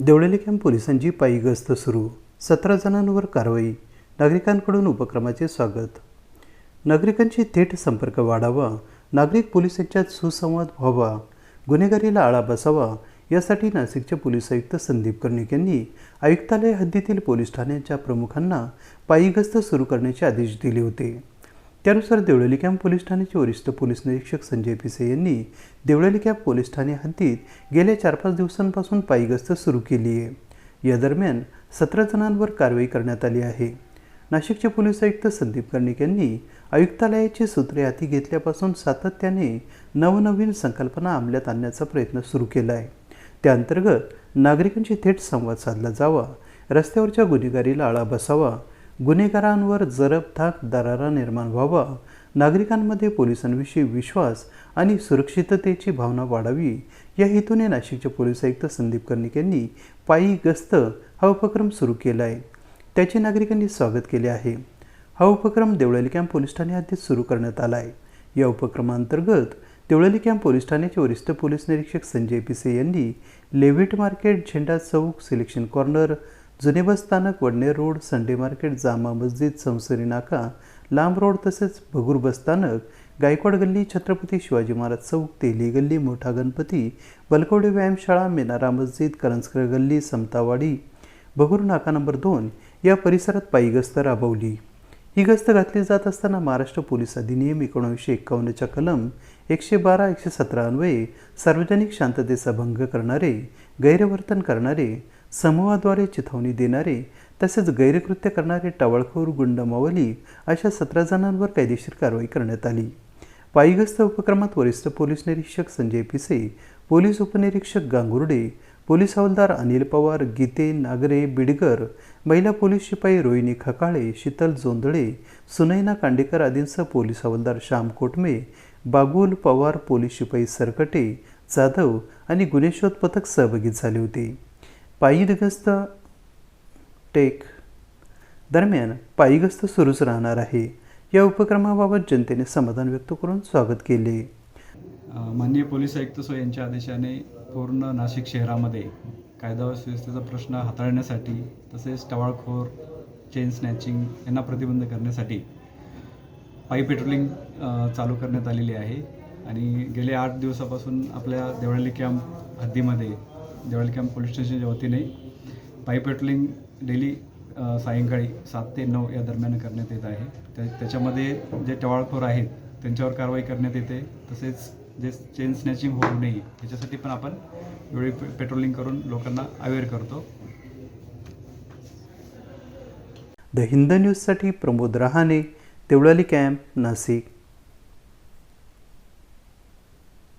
देवळेले camp पोलिसांची पायी गस्त सुरू. सतरा जणांवर कारवाई. नागरिकांकडून उपक्रमाचे स्वागत. नागरिकांशी थेट संपर्क वाढावा. नागरिक पोलीस यांच्यात सुसंवाद व्हावा. गुन्हेगारीला आळा बसावा. यासाठी नाशिकचे पोलीस आयुक्त संदीप कर्णिक यांनी आयुक्तालय हद्दीतील पोलीस ठाण्यांच्या प्रमुखांना पायी गस्त सुरू करण्याचे आदेश दिले होते. त्यानुसार देवळाली कॅम्प पोलीस ठाण्याचे वरिष्ठ पोलीस निरीक्षक संजय पिसे यांनी देवळाली कॅम्प पोलीस ठाणे हद्दीत गेल्या चार पाच दिवसांपासून पायी गस्त सुरू केली आहे. या दरम्यान सतरा जणांवर कारवाई करण्यात आली आहे. नाशिकचे पोलीस आयुक्त संदीप कर्णिक यांनी आयुक्तालयाची सूत्रे हाती घेतल्यापासून सातत्याने नवनवीन संकल्पना अंमल्यात आणण्याचा प्रयत्न सुरू केला आहे. त्याअंतर्गत नागरिकांशी थेट संवाद साधला जावा रस्त्यावरच्या गुन्हेगारीला आळा बसावा गुन्हेगारांवर जरबथाक दरारा निर्माण व्हावा. नागरिकांमध्ये पोलिसांविषयी विश्वास आणि सुरक्षिततेची भावना वाढावी. या हेतूने नाशिकचे पोलीस आयुक्त संदीप कर्णिक यांनी पायी गस्त हा उपक्रम सुरू केला आहे त्याचे नागरिकांनी स्वागत केले आहे. हा उपक्रम देवळाली कॅम्प पोलीस ठाणे हद्दीत सुरू करण्यात आला आहे या उपक्रमांतर्गत देवळाली कॅम्प पोलीस ठाण्याचे वरिष्ठ पोलीस निरीक्षक संजय पिसे यांनी लेव्हिट मार्केट झेंडा चौक सिलेक्शन कॉर्नर जुने बस स्थानक Vadner road Sunday market Jama Masjid Sansari नाका लांब रोड तसेच भगूर बस स्थानक गायकवाड गल्ली छत्रपती शिवाजी महाराज चौक तेली गल्ली मोठा गणपती बलकवडे व्यायामशाळा मेनारा मस्जिद करंजकर गल्ली समतावाडी भगूर नाका नंबर दोन या परिसरात पायी गस्त राबवली. ही गस्त घातली जात असताना महाराष्ट्र पोलीस अधिनियम एकोणीसशे एक्कावन्नच्या कलम एकशे बारा एकशे सतरा अन्वये सार्वजनिक शांततेचा भंग करणारे गैरवर्तन करणारे समूहाद्वारे चिथावणी देणारे तसेच गैरकृत्य करणारे टवाळखोर गुंड मावली अशा सतरा जणांवर कायदेशीर कारवाई करण्यात आली. पायीगस्त उपक्रमात वरिष्ठ पोलीस निरीक्षक संजय पिसे पोलीस उपनिरीक्षक गांगुर्डे पोलीस हवालदार अनिल पवार गीते नागरे बिडगर महिला पोलीस शिपाई रोहिणी खकाळे शीतल जोंधळे सुनैना कांडेकर आदींसह पोलीस हवालदार श्याम कोटमे बागुल पवार पोलीस शिपाई सरकटे जाधव आणि गुन्हेशोध पथक सहभागी झाले होते. पायी गस्त टेक दरम्यान पायी गस्त सुरूच राहणार आहे. या उपक्रमाबाबत जनतेने समाधान व्यक्त करून स्वागत केले. माननीय पोलीस आयुक्त सो यांच्या आदेशाने पूर्ण नाशिक शहरामध्ये कायदा व सुव्यवस्थेचा प्रश्न हाताळण्यासाठी तसेच टवाळखोर चेन स्नॅचिंग यांना प्रतिबंध करण्यासाठी पायी पेट्रोलिंग चालू करण्यात आलेली आहे. आणि गेल्या आठ दिवसापासून आपल्या देवळाली कॅम्प हद्दीमध्ये देवळाली कॅम्प पोलीस स्टेशनच्या वतीने पायी पेट्रोलिंग डेली सायंकाळी सात ते नऊ या दरम्यान करण्यात येत आहे. त्या त्याच्यामध्ये जे टवाळखोर आहेत त्यांच्यावर कारवाई करण्यात येते. तसेच जे चेन स्नॅचिंग होऊ नये याच्यासाठी पण आपण वेळी पे- पेट्रोलिंग करून लोकांना अवेअर करतो. द हिंद न्यूजसाठी प्रमोद रहाणे देवळाली कॅम्प नाशिक.